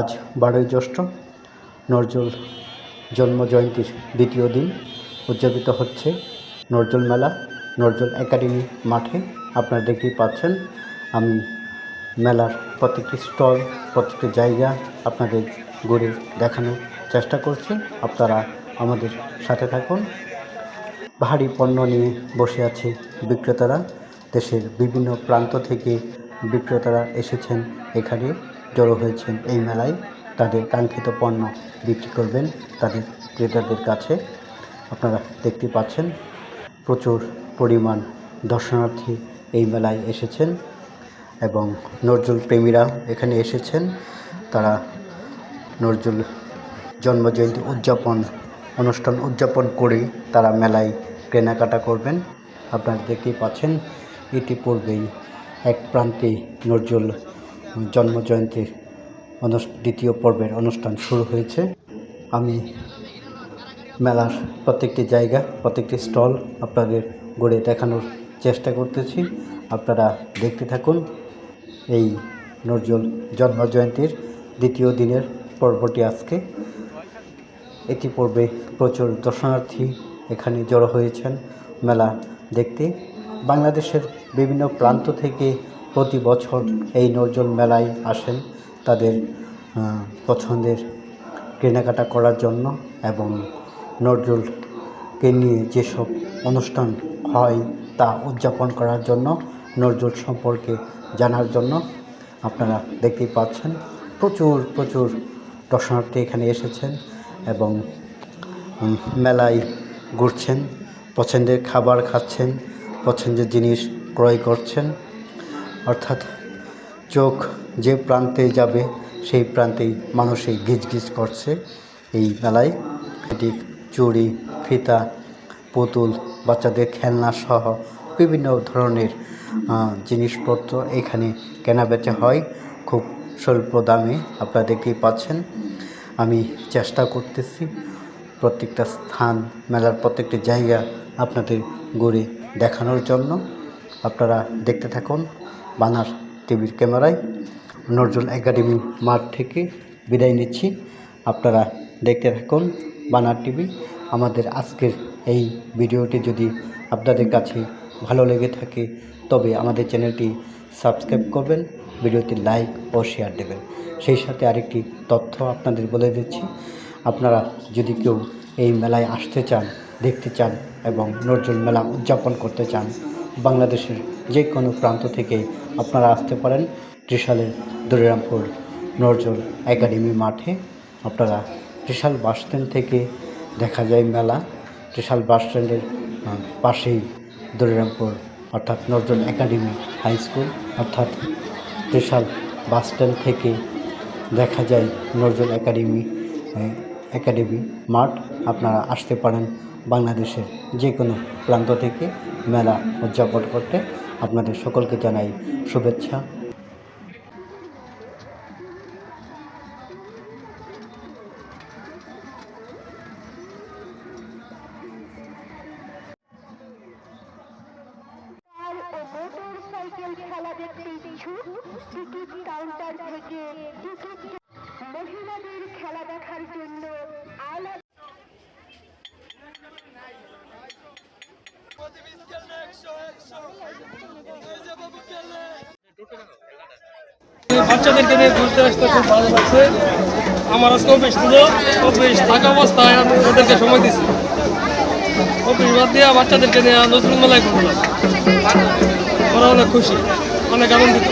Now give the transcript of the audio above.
আজ বারোই জ্যৈষ্ঠ নজরুল জন্ম জয়ন্তীর দ্বিতীয় দিন উদযাপিত হচ্ছে নজরুল মেলা, নজরুল একাডেমি মাঠে। আপনারা দেখতেই পাচ্ছেন, আমি মেলার প্রত্যেকটি স্টল প্রত্যেকটি জায়গা আপনাদের ঘুরে দেখানোর চেষ্টা করছি। আপনারা আমাদের সাথে থাকুন। ভারী পণ্য নিয়ে বসে আছে বিক্রেতারা। দেশের বিভিন্ন প্রান্ত থেকে বিক্রেতারা এসেছেন এখানে। জড়ো হয়েছেন এই মেলায়। তাদের কাঙ্ক্ষিত পণ্য বিক্রি করবেন তাদের ক্রেতাদের কাছে। আপনারা দেখতে পাচ্ছেন, প্রচুর পরিমাণ দর্শনার্থী এই মেলায় এসেছেন এবং নজরুল প্রেমীরা এখানে এসেছেন। তারা নজরুল জন্মজয়ন্তী উদযাপন, অনুষ্ঠান উদযাপন করে তারা মেলায় কেনাকাটা করবেন। আপনারা দেখতেই পাচ্ছেন, ইতিপূর্বেই এক প্রান্তে নজরুল জন্মজয়ন্তীর অনুষ- দ্বিতীয় পর্বের অনুষ্ঠান শুরু হয়েছে। আমি মেলার প্রত্যেকটি জায়গা, প্রত্যেকটি স্টল আপনাদের ঘুরে দেখানোর চেষ্টা করতেছি। আপনারা দেখতে থাকুন এই নজরুল জন্মজয়ন্তীর দ্বিতীয় দিনের পর্বটি আজকে। ইতিপূর্বে প্রচুর দর্শনার্থী এখানে জড়ো হয়েছেন মেলা দেখতে। বাংলাদেশের বিভিন্ন প্রান্ত থেকে প্রতি বছর এই নজরুল মেলায় আসেন তাদের পছন্দের কেনাকাটা করার জন্য এবং নজরুলকে নিয়ে যেসব অনুষ্ঠান হয় তা উদযাপন করার জন্য নজরুল সম্পর্কে জানার জন্য আপনারা দেখতেই পাচ্ছেন প্রচুর প্রচুর দর্শনার্থী এখানে এসেছেন এবং মেলায় ঘুরছেন, পছন্দের খাবার খাচ্ছেন, পছন্দের জিনিস ক্রয় করছেন। অর্থাৎ চোখ যে প্রান্তে যাবে, সেই প্রান্তেই মানুষই গিজগিজ করছে এই মেলায়। এটি চুড়ি, ফিতা, পুতুল, বাচ্চাদের খেলনা সহ বিভিন্ন ধরনের জিনিসপত্র এখানে কেনাবেচা হয়। খুব স্বল্প দামে আপনারা দেখতেই পাচ্ছেন। আমি চেষ্টা করতেছি প্রত্যেকটা স্থান, মেলার প্রত্যেকটি জায়গা আপনাদের ঘুরে দেখানোর জন্য। আপনারা দেখতে থাকুন। বানার টিভির ক্যামেরায় নজরুল একাডেমি মাঠ থেকে বিদায় নিচ্ছি। আপনারা দেখতে থাকুন বানার টিভি। আমাদের আজকের এই ভিডিওটি যদি আপনাদের কাছে ভালো লেগে থাকে, তবে আমাদের চ্যানেলটি সাবস্ক্রাইব করবেন ভিডিওটি লাইক ও শেয়ার দেবেন। সেই সাথে আরেকটি তথ্য আপনাদের বলে দিচ্ছি। আপনারা যদি কেউ এই মেলায় আসতে চান, দেখতে চান এবং নজরুল মেলা উদযাপন করতে চান বাংলাদেশের যে কোনো প্রান্ত থেকে আপনারা আসতে পারেন। ত্রিশালের দরিরামপুর নজরুল একাডেমি মাঠে আপনারা ত্রিশাল বাস স্ট্যান্ড থেকে দেখা যায় মেলা। ত্রিশাল বাস স্ট্যান্ডের পাশেই দরিরামপুর অর্থাৎ নজরুল একাডেমি হাই স্কুল অর্থাৎ ত্রিশাল বাস স্ট্যান্ড থেকে দেখা যায় নজরুল একাডেমি একাডেমি মাঠ। আপনারা আসতে পারেন বাংলাদেশের যে কোনো প্রান্ত থেকে মেলা উদযাপন করতে আপনাদের সকলকে জানাই শুভেচ্ছা। খেলা মহিলাদের খেলা দেখার জন্য বাচ্চাদেরকে নিয়ে ঘুরতে আসতে খুব ভালো লাগছে। আমার আজকে অফিস ছিল। অফিস থাকা অবস্থায় আমি ওদেরকে সময় দিচ্ছি অফিস বাদ দিয়ে বাচ্চাদেরকে নিয়ে নজরুল মেলায় ঘুরলাম। ওরা অনেক খুশি, অনেক আনন্দিত।